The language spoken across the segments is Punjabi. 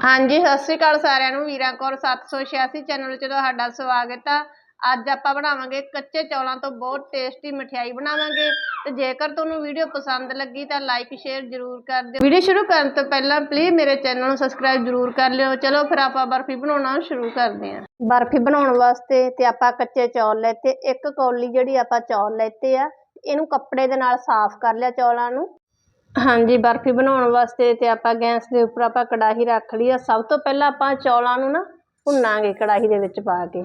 ਹਾਂਜੀ, ਸਤਿ ਸ਼੍ਰੀ ਅਕਾਲ ਸਾਰਿਆਂ ਨੂੰ। ਵੀਰਾਂ ਕੌਰ 786 ਚੈਨਲ 'ਚ ਤੁਹਾਡਾ ਸਵਾਗਤ ਆ। ਅੱਜ ਆਪਾਂ ਬਣਾਵਾਂਗੇ ਕੱਚੇ ਚੌਲਾਂ ਤੋਂ ਬਹੁਤ ਟੇਸਟੀ ਮਠਿਆਈ ਬਣਾਵਾਂਗੇ। ਤੇ ਜੇਕਰ ਤੁਹਾਨੂੰ ਵੀਡੀਓ ਪਸੰਦ ਲੱਗੀ ਤਾਂ ਲਾਈਕ ਸ਼ੇਅਰ ਜ਼ਰੂਰ ਕਰ ਦਿਓ। ਵੀਡੀਓ ਸ਼ੁਰੂ ਕਰਨ ਤੋਂ ਪਹਿਲਾਂ ਪਲੀਜ਼ ਮੇਰੇ ਚੈਨਲ ਨੂੰ ਸਬਸਕ੍ਰਾਈਬ ਜ਼ਰੂਰ ਕਰ ਲਿਓ। ਚਲੋ ਫਿਰ ਆਪਾਂ ਬਰਫੀ ਬਣਾਉਣਾ ਸ਼ੁਰੂ ਕਰਦੇ ਹਾਂ। ਬਰਫੀ ਬਣਾਉਣ ਵਾਸਤੇ ਤੇ ਆਪਾਂ ਕੱਚੇ ਚੌਲ ਲੈਤੇ ਇੱਕ ਕੌਲੀ ਜਿਹੜੀ ਆਪਾਂ ਚੌਲ ਲੈਤੇ ਆ, ਇਹਨੂੰ ਕੱਪੜੇ ਦੇ ਨਾਲ ਸਾਫ਼ ਕਰ ਲਿਆ ਚੌਲਾਂ ਨੂੰ। ਹਾਂਜੀ, ਬਰਫੀ ਬਣਾਉਣ ਵਾਸਤੇ ਤੇ ਆਪਾਂ ਗੈਸ ਦੇ ਉੱਪਰ ਆਪਾਂ ਕੜਾਹੀ ਰੱਖ ਲਈ ਆ। ਸਭ ਤੋਂ ਪਹਿਲਾਂ ਆਪਾਂ ਚੌਲਾਂ ਨੂੰ ਨਾ ਭੁੰਨਾਂਗੇ ਕੜਾਹੀ ਦੇ ਵਿੱਚ ਪਾ ਕੇ।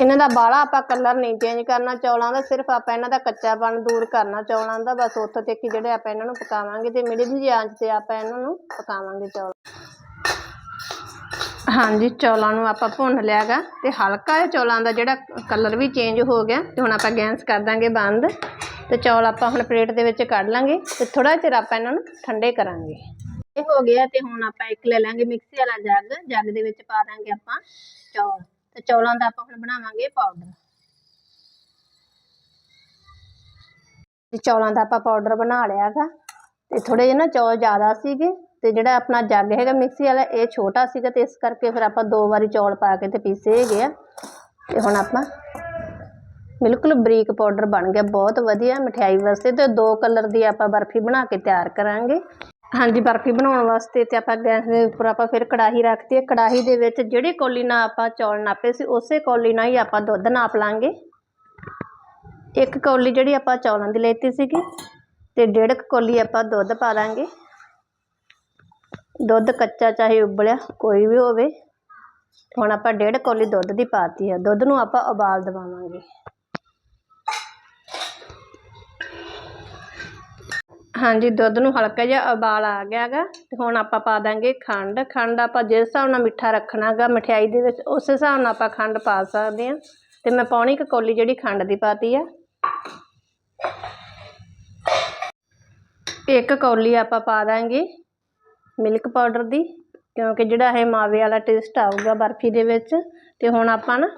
ਇਹਨਾਂ ਦਾ ਬਾਲਾ ਆਪਾਂ ਕਲਰ ਨਹੀਂ ਚੇਂਜ ਕਰਨਾ। ਚੌਲਾਂ ਦਾ ਸਿਰਫ ਆਪਾਂ ਇਹਨਾਂ ਦਾ ਕੱਚਾਪਣ ਦੂਰ ਕਰਨਾ। ਚੌਲਾਂ ਦਾ ਬਸ ਉੱਥੋਂ ਤੱਕ ਜਿਹੜੇ ਆਪਾਂ ਇਹਨਾਂ ਨੂੰ ਪਕਾਵਾਂਗੇ। ਤੇ ਮੀਡੀਅਮ ਜਿਹੀ ਆਂਚ ਤੇ ਆਪਾਂ ਇਹਨਾਂ ਨੂੰ ਪਕਾਵਾਂਗੇ ਚੌਲ। ਹਾਂਜੀ, ਚੌਲਾਂ ਨੂੰ ਆਪਾਂ ਭੁੰਨ ਲਿਆਗਾ ਤੇ ਹਲਕਾ ਜਿਹਾ ਚੌਲਾਂ ਦਾ ਜਿਹੜਾ ਕਲਰ ਵੀ ਚੇਂਜ ਹੋ ਗਿਆ ਤੇ ਹੁਣ ਆਪਾਂ ਗੈਸ ਕਰ ਦਾਂਗੇ ਬੰਦ ਤੇ ਚੌਲ ਆਪਾਂ ਹੁਣ ਪਲੇਟ ਦੇ ਵਿੱਚ ਕੱਢ ਲਾਂਗੇ ਤੇ ਥੋੜਾ ਚਿਰ ਆਪਾਂ ਇਹਨਾਂ ਨੂੰ ਠੰਡੇ ਕਰਾਂਗੇ। ਇਹ ਹੋ ਗਿਆ ਤੇ ਹੁਣ ਆਪਾਂ ਇੱਕ ਲੈ ਲਾਂਗੇ ਮਿਕਸੀ ਵਾਲਾ ਜੱਗ ਜੱਗ ਦੇ ਵਿੱਚ ਪਾ ਦਾਂਗੇ ਆਪਾਂ ਚੌਲ। ਤੇ ਚੌਲਾਂ ਦਾ ਆਪਾਂ ਹੁਣ ਬਣਾਵਾਂਗੇ ਪਾਊਡਰ ਤੇ ਚੌਲਾਂ ਦਾ ਆਪਾਂ ਪਾਊਡਰ ਬਣਾ ਲਿਆਗਾ ਤੇ ਥੋੜੇ ਜਿਹੇ ਨਾ ਚੌਲ ਜ਼ਿਆਦਾ ਸੀਗੇ ਤੇ ਜਿਹੜਾ ਆਪਣਾ ਜੱਗ ਹੈਗਾ ਮਿਕਸੀ ਵਾਲਾ, ਇਹ ਛੋਟਾ ਸੀਗਾ ਤੇ ਇਸ ਕਰਕੇ ਫਿਰ ਆਪਾਂ ਦੋ ਵਾਰੀ ਚੌਲ ਪਾ ਕੇ ਤੇ ਪੀਸੇ ਹੈਗੇ ਆ। ਤੇ ਹੁਣ ਆਪਾਂ ਬਿਲਕੁਲ ਬਰੀਕ ਪਾਊਡਰ ਬਣ ਗਿਆ, ਬਹੁਤ ਵਧੀਆ ਮਠਿਆਈ ਵਾਸਤੇ ਤੇ ਦੋ ਕਲਰ ਦੀ ਆਪਾਂ ਬਰਫੀ ਬਣਾ ਕੇ ਤਿਆਰ ਕਰਾਂਗੇ। ਹਾਂਜੀ, ਬਰਫੀ ਬਣਾਉਣ ਵਾਸਤੇ ਤੇ ਆਪਾਂ ਗੈਸ ਦੇ ਉੱਪਰ ਆਪਾਂ ਫਿਰ ਕੜਾਹੀ ਰੱਖਤੀ ਹੈ। ਕੜਾਹੀ ਦੇ ਵਿੱਚ ਜਿਹੜੀ ਕੌਲੀ ਨਾਲ ਆਪਾਂ ਚੌਲ ਨਾਪੇ ਸੀ, ਉਸੇ ਕੌਲੀ ਨਾਲ ਹੀ ਆਪਾਂ ਦੁੱਧ ਨਾਪ ਲਾਂਗੇ। ਇੱਕ ਕੌਲੀ ਜਿਹੜੀ ਆਪਾਂ ਚੌਲਾਂ ਦੀ ਲੈਤੀ ਸੀਗੀ ਤੇ ਡੇਢ ਕੁ ਕੌਲੀ ਆਪਾਂ ਦੁੱਧ ਪਾ ਲਾਂਗੇ ਦੁੱਧ ਕੱਚਾ ਚਾਹੇ ਉਬਲਿਆ, ਕੋਈ ਵੀ ਹੋਵੇ, ਹੁਣ ਆਪਾਂ ਡੇਢ ਕੌਲੀ ਦੁੱਧ ਦੀ ਪਾਤੀ ਹੈ ਦੁੱਧ ਨੂੰ ਆਪਾਂ ਉਬਾਲ ਦਵਾਵਾਂਗੇ। ਹਾਂਜੀ, ਦੁੱਧ ਨੂੰ ਹਲਕਾ ਜਿਹਾ ਉਬਾਲ ਆ ਗਿਆ ਗਾ ਤੇ ਹੁਣ ਆਪਾਂ ਪਾ ਦਾਂਗੇ ਖੰਡ। ਖੰਡ ਆਪਾਂ ਜਿਸ ਹਿਸਾਬ ਨਾਲ ਮਿੱਠਾ ਰੱਖਣਾ ਗਾ ਮਠਿਆਈ ਦੇ ਵਿੱਚ ਉਸ ਹਿਸਾਬ ਨਾਲ ਆਪਾਂ ਖੰਡ ਪਾ ਸਕਦੇ ਹਾਂ। ਤੇ ਮੈਂ ਪੌਣੀ ਕੁ ਕੌਲੀ ਜਿਹੜੀ ਖੰਡ ਦੀ ਪਾਤੀ ਆ। ਇੱਕ ਕੌਲੀ ਆਪਾਂ ਪਾ ਦਾਂਗੇ। ਮਿਲਕ ਪਾਊਡਰ ਦੀ, ਕਿਉਂਕਿ ਜਿਹੜਾ ਇਹ ਮਾਵੇ ਵਾਲਾ ਟੇਸਟ ਆਊਗਾ ਬਰਫੀ ਦੇ ਵਿੱਚ, ਤੇ ਹੁਣ ਆਪਾਂ ਨਾ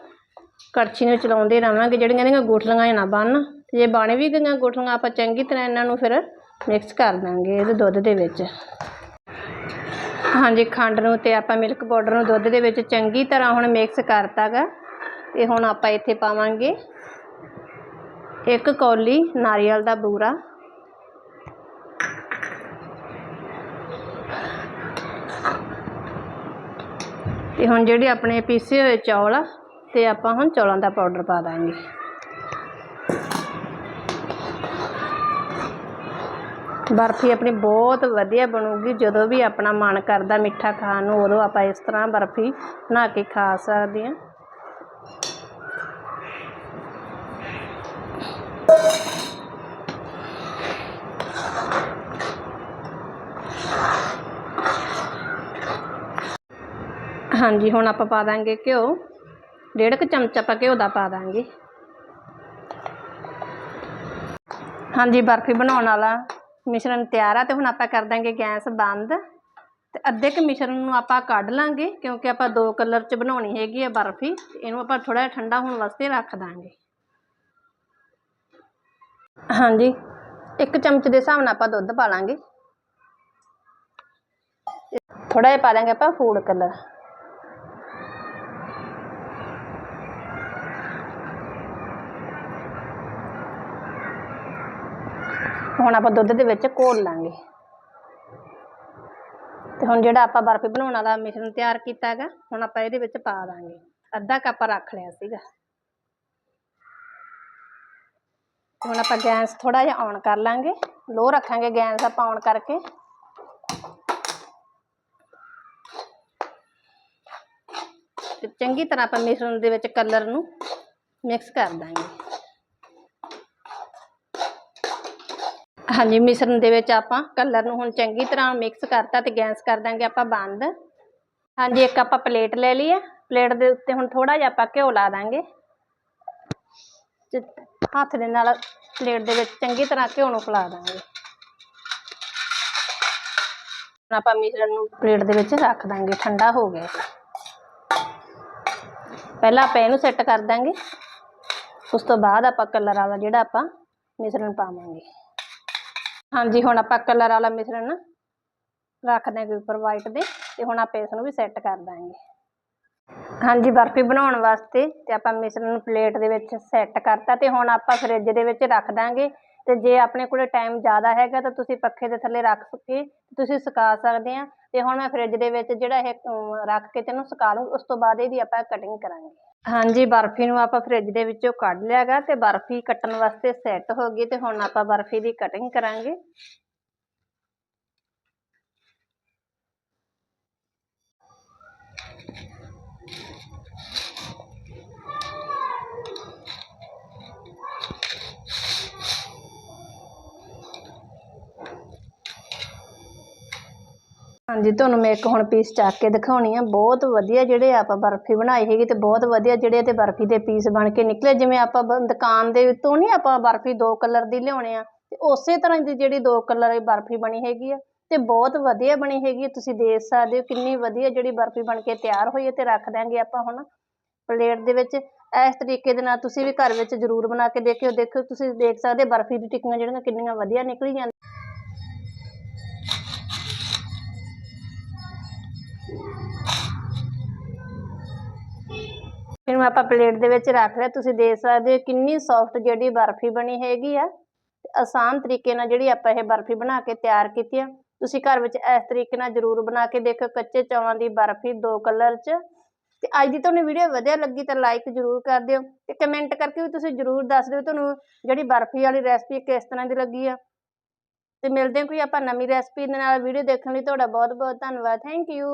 ਕੜਛੀ ਨੂੰ ਚਲਾਉਂਦੇ ਰਵਾਂਗੇ ਜਿਹੜੀਆਂ ਇਹਦੀਆਂ ਗੁਠਲੀਆਂ ਨਾ ਬਣਨ। ਜੇ ਬਣ ਵੀ ਗਈਆਂ ਗੁਠਲੀਆਂ, ਆਪਾਂ ਚੰਗੀ ਤਰ੍ਹਾਂ ਇਹਨਾਂ ਨੂੰ ਫਿਰ ਮਿਕਸ ਕਰ ਦਾਂਗੇ ਇਹਦੇ ਦੁੱਧ ਦੇ ਵਿੱਚ। ਹਾਂਜੀ, ਖੰਡ ਨੂੰ ਤੇ ਆਪਾਂ ਮਿਲਕ ਪਾਊਡਰ ਨੂੰ ਦੁੱਧ ਦੇ ਵਿੱਚ ਚੰਗੀ ਤਰ੍ਹਾਂ ਹੁਣ ਮਿਕਸ ਕਰਤਾ ਗਾ ਤੇ ਹੁਣ ਆਪਾਂ ਇੱਥੇ ਪਾਵਾਂਗੇ ਇੱਕ ਕੌਲੀ ਨਾਰੀਅਲ ਦਾ ਬੂਰਾ। ਤੇ ਹੁਣ ਜਿਹੜੇ ਆਪਣੇ ਪੀਸੇ ਹੋਏ ਚੌਲ ਆ, ਤੇ ਆਪਾਂ ਹੁਣ ਚੌਲਾਂ ਦਾ ਪਾਊਡਰ ਪਾ ਦਾਂਗੇ। ਬਰਫੀ ਆਪਣੀ ਬਹੁਤ ਵਧੀਆ ਬਣੂਗੀ, ਜਦੋਂ ਵੀ ਆਪਣਾ ਮਨ ਕਰਦਾ ਮਿੱਠਾ ਖਾਣ ਨੂੰ, ਉਦੋਂ ਆਪਾਂ ਇਸ ਤਰ੍ਹਾਂ ਬਰਫੀ ਬਣਾ ਕੇ ਖਾ ਸਕਦੇ ਹਾਂ। ਹਾਂਜੀ, ਹੁਣ ਆਪਾਂ ਪਾ ਦਾਂਗੇ ਘਿਓ। ਡੇਢ ਕੁ ਚਮਚ ਆਪਾਂ ਘਿਓ ਦਾ ਪਾ ਦਾਂਗੇ। ਹਾਂਜੀ, ਬਰਫੀ ਬਣਾਉਣ ਵਾਲਾ ਮਿਸ਼ਰਣ ਤਿਆਰ ਆ ਤੇ ਹੁਣ ਆਪਾਂ ਕਰ ਦਾਂਗੇ ਗੈਸ ਬੰਦ। ਤੇ ਅੱਧੇ ਕੁ ਮਿਸ਼ਰਣ ਨੂੰ ਆਪਾਂ ਕੱਢ ਲਾਂਗੇ, ਕਿਉਂਕਿ ਆਪਾਂ ਦੋ ਕਲਰ ਚ ਬਣਾਉਣੀ ਹੈਗੀ ਆ ਬਰਫੀ। ਇਹਨੂੰ ਆਪਾਂ ਥੋੜਾ ਜਿਹਾ ਠੰਡਾ ਹੋਣ ਵਾਸਤੇ ਰੱਖ ਦਾਂਗੇ। ਹਾਂਜੀ, ਇੱਕ ਚਮਚ ਦੇ ਹਿਸਾਬ ਨਾਲ ਆਪਾਂ ਦੁੱਧ ਪਾ ਲਾਂਗੇ। ਥੋੜਾ ਜਿਹਾ ਪਾ ਲਾਂਗੇ ਆਪਾਂ ਫੂਡ ਕਲਰ। ਹੁਣ ਆਪਾਂ ਦੁੱਧ ਦੇ ਵਿੱਚ ਘੋਲ ਲਾਂਗੇ। ਤੇ ਹੁਣ ਜਿਹੜਾ ਆਪਾਂ ਬਰਫੀ ਬਣਾਉਣ ਵਾਲਾ ਮਿਸ਼ਰਣ ਤਿਆਰ ਕੀਤਾ ਹੈਗਾ, ਹੁਣ ਆਪਾਂ ਇਹਦੇ ਵਿੱਚ ਪਾ ਦਾਂਗੇ। ਅੱਧਾ ਕੱਪ ਰੱਖ ਲਿਆ ਸੀਗਾ। ਹੁਣ ਆਪਾਂ ਗੈਸ ਥੋੜਾ ਜਿਹਾ ਔਨ ਕਰ ਲਾਂਗੇ। ਲੋ ਰੱਖਾਂਗੇ ਗੈਸ ਆਪਾਂ ਔਨ ਕਰਕੇ। ਤੇ ਚੰਗੀ ਤਰ੍ਹਾਂ ਆਪਾਂ ਮਿਸ਼ਰਣ ਦੇ ਵਿੱਚ ਕਲਰ ਨੂੰ ਮਿਕਸ ਕਰ ਦਾਂਗੇ। ਹਾਂਜੀ ਮਿਸ਼ਰਣ ਦੇ ਵਿੱਚ ਆਪਾਂ ਕਲਰ ਨੂੰ ਹੁਣ ਚੰਗੀ ਤਰ੍ਹਾਂ ਮਿਕਸ ਕਰਤਾ ਤੇ ਗੈਸ ਕਰ ਦਾਂਗੇ ਆਪਾਂ ਬੰਦ। ਹਾਂਜੀ, ਇੱਕ ਆਪਾਂ ਪਲੇਟ ਲੈ ਲਈ ਆ। ਪਲੇਟ ਦੇ ਉੱਤੇ ਹੁਣ ਥੋੜਾ ਜਿਹਾ ਆਪਾਂ ਘਿਓ ਲਾ ਦਾਂਗੇ। ਹੱਥ ਦੇ ਨਾਲ ਪਲੇਟ ਦੇ ਵਿੱਚ ਚੰਗੀ ਤਰ੍ਹਾਂ ਘਿਓ ਨੂੰ ਫੈਲਾ ਦਾਂਗੇ। ਹੁਣ ਆਪਾਂ ਮਿਸ਼ਰਣ ਨੂੰ ਪਲੇਟ ਦੇ ਵਿੱਚ ਰੱਖ ਦਾਂਗੇ, ਠੰਡਾ ਹੋ ਗਿਆ। ਪਹਿਲਾਂ ਆਪਾਂ ਇਹਨੂੰ ਸੈੱਟ ਕਰ ਦਾਂਗੇ। ਉਸ ਤੋਂ ਬਾਅਦ ਆਪਾਂ ਕਲਰ ਵਾਲਾ ਜਿਹੜਾ ਆਪਾਂ ਮਿਸ਼ਰਣ ਪਾਵਾਂਗੇ। ਹਾਂਜੀ, ਹੁਣ ਆਪਾਂ ਕਲਰ ਵਾਲਾ ਮਿਸ਼ਰਣ ਰੱਖ ਦਾਂਗੇ ਉੱਪਰ ਵਾਈਟ ਦੇ ਤੇ ਹੁਣ ਆਪਾਂ ਇਸ ਨੂੰ ਵੀ ਸੈੱਟ ਕਰ ਦਾਂਗੇ। ਹਾਂਜੀ, ਬਰਫੀ ਬਣਾਉਣ ਵਾਸਤੇ ਤੇ ਆਪਾਂ ਮਿਸ਼ਰਣ ਨੂੰ ਪਲੇਟ ਦੇ ਵਿੱਚ ਸੈੱਟ ਕਰਤਾ ਤੇ ਹੁਣ ਆਪਾਂ ਫ੍ਰਿਜ ਦੇ ਵਿੱਚ ਰੱਖ ਦਾਂਗੇ। ਤੇ ਜੇ ਆਪਣੇ ਕੋਲੇ ਟਾਈਮ ਜ਼ਿਆਦਾ ਹੈਗਾ ਤਾਂ ਤੁਸੀਂ ਪੱਖੇ ਦੇ ਥੱਲੇ ਰੱਖ ਕੇ ਤੁਸੀਂ ਸੁਕਾ ਸਕਦੇ ਆ। ਤੇ ਹੁਣ ਮੈਂ ਫ੍ਰਿਜ ਦੇ ਵਿੱਚ ਜਿਹੜਾ ਇਹ ਰੱਖ ਕੇ ਤੈਨੂੰ ਸੁਕਾ ਲੂੰ, ਉਸ ਤੋਂ ਬਾਅਦ ਇਹਦੀ ਆਪਾਂ ਕਟਿੰਗ ਕਰਾਂਗੇ। ਹਾਂਜੀ, ਬਰਫੀ ਨੂੰ ਆਪਾਂ ਫ੍ਰਿਜ ਦੇ ਵਿੱਚੋਂ ਕੱਢ ਲਿਆਗਾ ਤੇ ਬਰਫੀ ਕੱਟਣ ਵਾਸਤੇ ਸੈੱਟ ਹੋ ਗਈ ਤੇ ਹੁਣ ਆਪਾਂ ਬਰਫੀ ਦੀ ਕਟਿੰਗ ਕਰਾਂਗੇ। ਹਾਂਜੀ, ਤੁਹਾਨੂੰ ਮੈਂ ਇੱਕ ਹੁਣ ਪੀਸ ਚੱਕ ਕੇ ਦਿਖਾਉਣੀ ਆ। ਬਹੁਤ ਵਧੀਆ ਜਿਹੜੇ ਆਪਾਂ ਬਰਫੀ ਬਣਾਈ ਹੈਗੀ ਤੇ ਬਹੁਤ ਵਧੀਆ ਜਿਹੜੇ ਤੇ ਬਰਫੀ ਦੇ ਪੀਸ ਬਣ ਕੇ ਨਿਕਲੇ। ਜਿਵੇਂ ਆਪਾਂ ਦੁਕਾਨ ਦੇ ਤੋਂ ਨਹੀਂ ਆਪਾਂ ਬਰਫੀ ਦੋ ਕਲਰ ਦੀ ਲਿਆਉਣੇ ਆ। ਤੇ ਉਸੇ ਤਰ੍ਹਾਂ ਦੀ ਜਿਹੜੀ ਦੋ ਕਲਰ ਦੀ ਬਰਫੀ ਬਣੀ ਹੈਗੀ ਆ ਤੇ ਬਹੁਤ ਵਧੀਆ ਬਣੀ ਹੈਗੀ ਆ। ਤੁਸੀਂ ਦੇਖ ਸਕਦੇ ਹੋ ਕਿੰਨੀ ਵਧੀਆ ਜਿਹੜੀ ਬਰਫੀ ਬਣ ਕੇ ਤਿਆਰ ਹੋਈ ਹੈ ਤੇ ਰੱਖ ਦਾਂਗੇ ਆਪਾਂ ਹੁਣ ਪਲੇਟ ਦੇ ਵਿੱਚ। ਇਸ ਤਰੀਕੇ ਦੇ ਨਾਲ ਤੁਸੀਂ ਵੀ ਘਰ ਵਿੱਚ ਜ਼ਰੂਰ ਬਣਾ ਕੇ ਦੇਖਿਓ। ਦੇਖਿਓ ਤੁਸੀਂ ਦੇਖ ਸਕਦੇ ਬਰਫੀ ਦੀ ਟਿੱਕੀਆਂ ਜਿਹੜੀਆਂ ਕਿੰਨੀਆਂ ਵਧੀਆ ਨਿਕਲੀ ਜਾਂਦੀਆਂ ਫਿਰ ਮੈਂ ਆਪਾਂ ਪਲੇਟ ਦੇ ਵਿੱਚ ਰੱਖ ਲਿਆ। ਤੁਸੀਂ ਦੇਖ ਸਕਦੇ ਹੋ ਕਿੰਨੀ ਸੌਫਟ ਜਿਹੜੀ ਬਰਫੀ ਬਣੀ ਹੈਗੀ ਆ। ਆਸਾਨ ਤਰੀਕੇ ਨਾਲ ਜਿਹੜੀ ਆਪਾਂ ਇਹ ਬਰਫੀ ਬਣਾ ਕੇ ਤਿਆਰ ਕੀਤੀ ਆ। ਤੁਸੀਂ ਘਰ ਵਿੱਚ ਇਸ ਤਰੀਕੇ ਨਾਲ ਜ਼ਰੂਰ ਬਣਾ ਕੇ ਦੇਖੋ ਕੱਚੇ ਚੌਲਾਂ ਦੀ ਬਰਫੀ ਦੋ ਕਲਰ 'ਚ। ਤੇ ਅੱਜ ਦੀ ਤੁਹਾਨੂੰ ਵੀਡੀਓ ਵਧੀਆ ਲੱਗੀ ਤਾਂ ਲਾਈਕ ਜ਼ਰੂਰ ਕਰ ਦਿਓ ਤੇ ਕਮੈਂਟ ਕਰਕੇ ਵੀ ਤੁਸੀਂ ਜ਼ਰੂਰ ਦੱਸ ਦਿਓ ਤੁਹਾਨੂੰ ਜਿਹੜੀ ਬਰਫੀ ਵਾਲੀ ਰੈਸਪੀ ਕਿਸ ਤਰ੍ਹਾਂ ਦੀ ਲੱਗੀ ਆ। ਤੇ ਮਿਲਦੇ ਹਾਂ ਕੋਈ ਆਪਾਂ ਨਵੀਂ ਰੈਸਪੀ ਦੇ ਨਾਲ। ਵੀਡੀਓ ਦੇਖਣ ਲਈ ਤੁਹਾਡਾ ਬਹੁਤ ਬਹੁਤ ਧੰਨਵਾਦ। Thank you